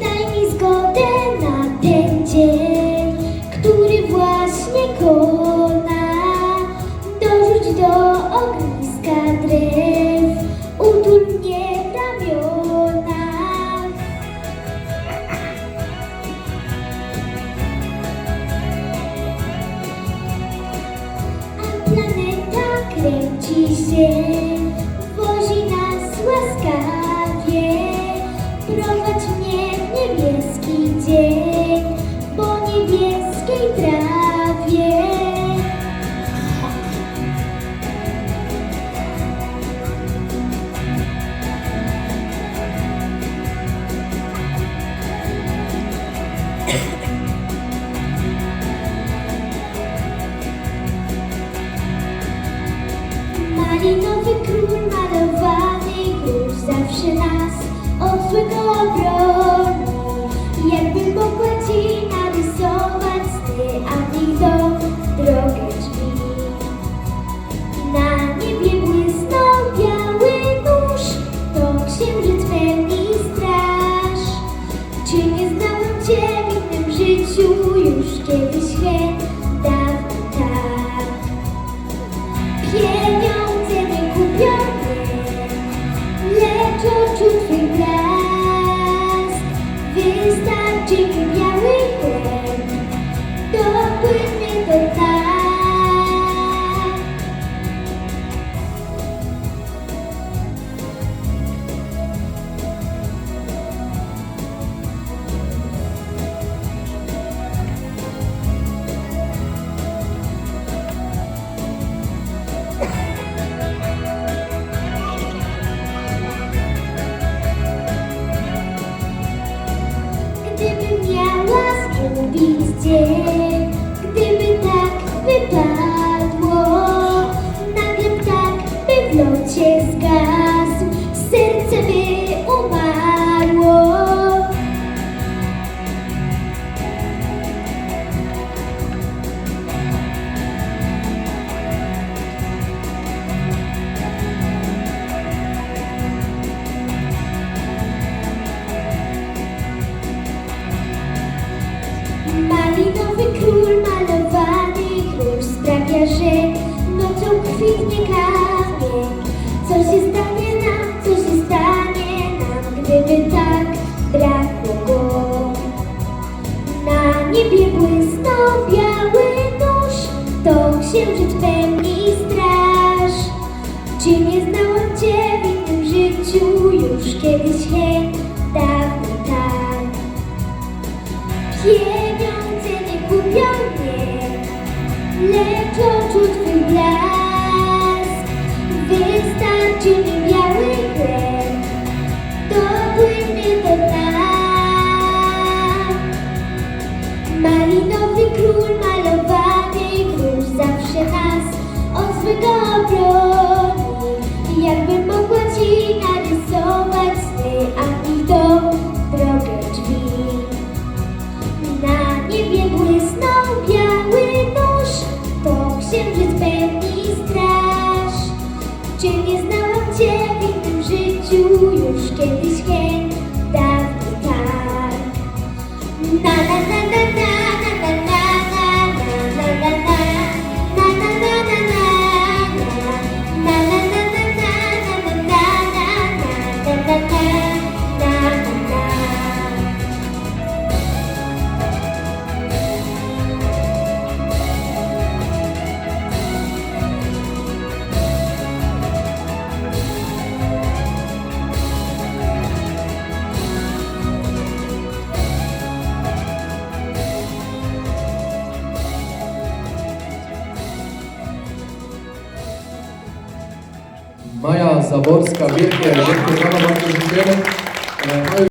Daj mi zgodę na ten dzień, który właśnie kona. Dorzuć do ogniska drew, utul mnie w ramionach. A planeta kręci się. Dzień, po niebieskiej trawie. Malinowy król malowany już zawsze nas od złego obroni. Straż. Czy nie znałem cię w innym życiu już kiedyś dawno tak? Pieniądze nie kupią mnie, lecz oczu Twych blask. везде. Król malowany król sprawia, że nocą kwitnie kamień. Co się stanie nam, co się stanie nam, gdyby tak brakło go? Na niebie błysnął biały nóż, to księżyc pełni straż. Czy nie znałam Little toothpick Scary, scary. Maja Zaborska, wielkie, wielkie brawa, bardzo dziękujemy.